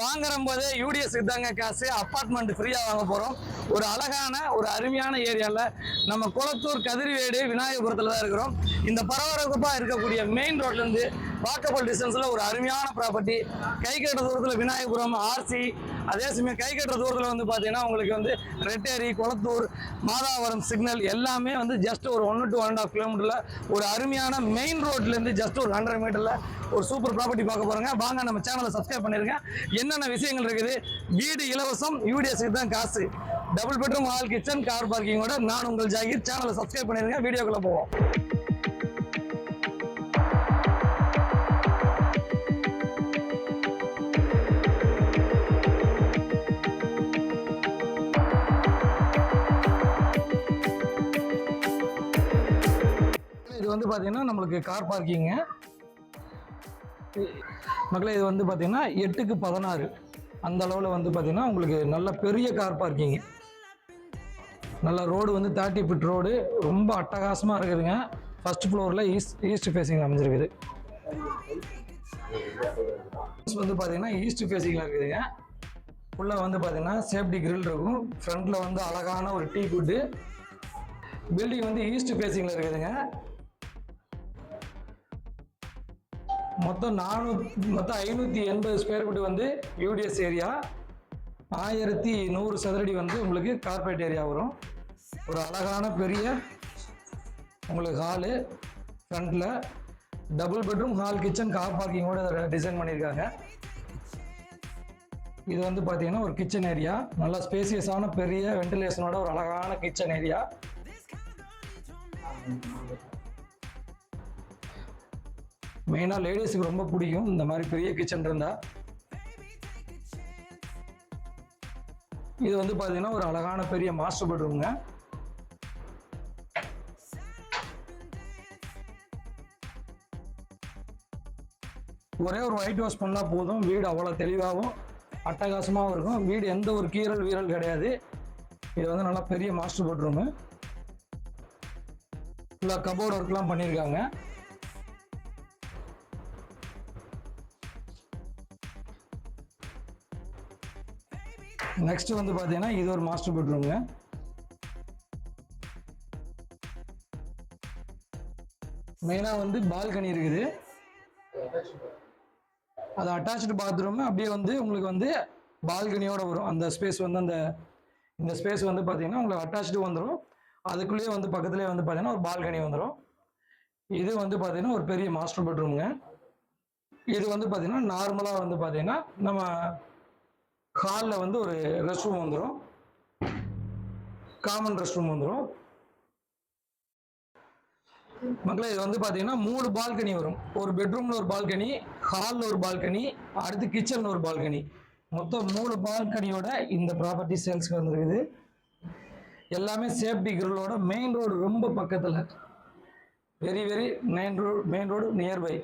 வாங்குற போதே யூடிஎஸ் தாங்க காசு. அப்பார்ட்மெண்ட் ஃப்ரீயாக வாங்க போகிறோம் ஒரு அழகான ஒரு அருமையான ஏரியால நம்ம குளத்தூர் கதிர்வேடு விநாயகபுரத்துல தான் இருக்கிறோம். இந்த பரபரப்பா இருக்கக்கூடிய மெயின் ரோட்ல இருந்து வாக்கபிள் டிஸ்டன்ஸ்ல ஒரு அருமையான ப்ராப்பர்ட்டி கை கட்டுற தூரத்தில் விநாயகபுரம் ஆர்சி. அதே சமயம் கை கட்டுற தூரத்தில் வந்து பார்த்தீங்கன்னா உங்களுக்கு வந்து ரெட்டேரி குளத்தூர் மாதாவரம் சிக்னல் எல்லாமே வந்து ஜஸ்ட் ஒரு one to one and half கிலோமீட்டரில் ஒரு அருமையான மெயின் ரோட்லேருந்து ஜஸ்ட் ஒரு ஹண்ட்ரட் மீட்டரில் ஒரு சூப்பர் ப்ராப்பர்ட்டி பார்க்க போறோங்க. வாங்க நம்ம சேனலை சப்ஸ்கிரைப் பண்ணிருங்க. என்னென்ன விஷயங்கள் இருக்குது? வீடு இலவசம் யூடிஎஸ்க்கு தான் காசு. Double bedroom hall kitchen car பார்க்கிங்கோட நான் உங்கள் ஜாகிர். சேனலை சப்ஸ்கிரைப் பண்ணிருங்க. வீடியோக்குள்ளே போவோம். இது வந்து பார்த்தீங்கன்னா நம்மளுக்கு கார் பார்க்கிங்க மக்களே இது வந்து பார்த்தீங்கன்னா எட்டுக்கு பதினாறு. அந்த அளவில் வந்து பார்த்தீங்கன்னா உங்களுக்கு நல்ல பெரிய கார் பார்க்கிங் நல்ல ரோடு வந்து தேர்ட்டி ஃபிட் ரோடு ரொம்ப அட்டகாசமாக இருக்குதுங்க. ஃபர்ஸ்ட் ஃப்ளோரில் ஈஸ்ட் ஈஸ்ட் ஃபேஸிங் அமைஞ்சிருக்குது. வந்து பார்த்தீங்கன்னா ஈஸ்ட் ஃபேஸிங்கில் இருக்குதுங்க. உள்ளே வந்து பார்த்தீங்கன்னா சேஃப்டி கிரில் இருக்கும். ஃப்ரண்ட்டில் வந்து அழகான ஒரு டீ குட்டு பில்டிங் வந்து ஈஸ்ட் ஃபேஸிங்கில் இருக்குதுங்க. மொத்தம் நானூ மொத்தம் ஐநூற்றி எண்பது ஸ்கொயர் ஃபீட் வந்து யூடிஎஸ் ஏரியா ஆயிரத்தி நூறு சதுரடி வந்து உங்களுக்கு கார்பரேட் ஏரியா வரும். ஒரு அழகான பெரிய உங்களுக்கு ஹாலு ஃப்ரண்ட்டில் double bedroom hall kitchen car பார்க்கிங்கோட design பண்ணியிருக்காங்க. இது வந்து பார்த்தீங்கன்னா ஒரு கிச்சன் ஏரியா நல்ல ஸ்பேசியஸான பெரிய வென்டிலேஷனோட ஒரு அழகான கிச்சன் ஏரியா மெயினாக லேடிஸுக்கு ரொம்ப பிடிக்கும். இந்த மாதிரி பெரிய கிச்சன் இருந்தால் இது வந்து பார்த்தீங்கன்னா ஒரு அழகான பெரிய மாஸ்டர் பெட்ரூம்ங்க ஒரே ஒரு ஒயிட் வாஷ் பண்ணால் போதும். வீடு அவ்வளோ தெளிவாகவும் அட்டகாசமாகவும் இருக்கும். வீடு எந்த ஒரு கீறல் வீரல் கிடையாது. இது வந்து நல்லா பெரிய மாஸ்டர் பெட்ரூமு ஃபுல்லாக கபோர்ட் ஒர்க்லாம் பண்ணியிருக்காங்க. நெக்ஸ்ட் வந்து பார்த்தீங்கன்னா இது ஒரு மாஸ்டர் பெட்ரூம்ங்க மெயினாக வந்து பால்கனி இருக்குது. அது அட்டாச்சு பாத்ரூம் அப்படியே வந்து உங்களுக்கு வந்து பால்கனியோட வரும். அந்த ஸ்பேஸ் வந்து அந்த இந்த ஸ்பேஸ் வந்து பார்த்தீங்கன்னா உங்களுக்கு அட்டாச்சு வந்துடும் அதுக்குள்ளேயே வந்து பக்கத்துலேயே வந்து பார்த்தீங்கன்னா ஒரு பால்கனி வந்துடும் இது வந்து பார்த்தீங்கன்னா ஒரு பெரிய மாஸ்டர் பெட்ரூம்ங்க இது வந்து பார்த்தீங்கன்னா நார்மலாக வந்து பார்த்தீங்கன்னா நம்ம ஹாலில் வந்து ஒரு ரெஸ்ட் ரூம் வந்துடும் காமன் ரெஸ்ட் ரூம் வந்துடும் மக்களே இது வந்து பார்த்தீங்கன்னா மூணு பால்கனி வரும். ஒரு பெட்ரூமில் ஒரு பால்கனி ஹாலில் ஒரு பால்கனி அடுத்து கிச்சனில் ஒரு பால்கனி மொத்தம் மூணு பால்கனியோட இந்த ப்ராப்பர்ட்டி சேல்ஸ்க்கு வந்துருக்குது. எல்லாமே சேஃப்டி கிரில்லோட மெயின் ரோடு ரொம்ப பக்கத்தில். Very very main road main road nearby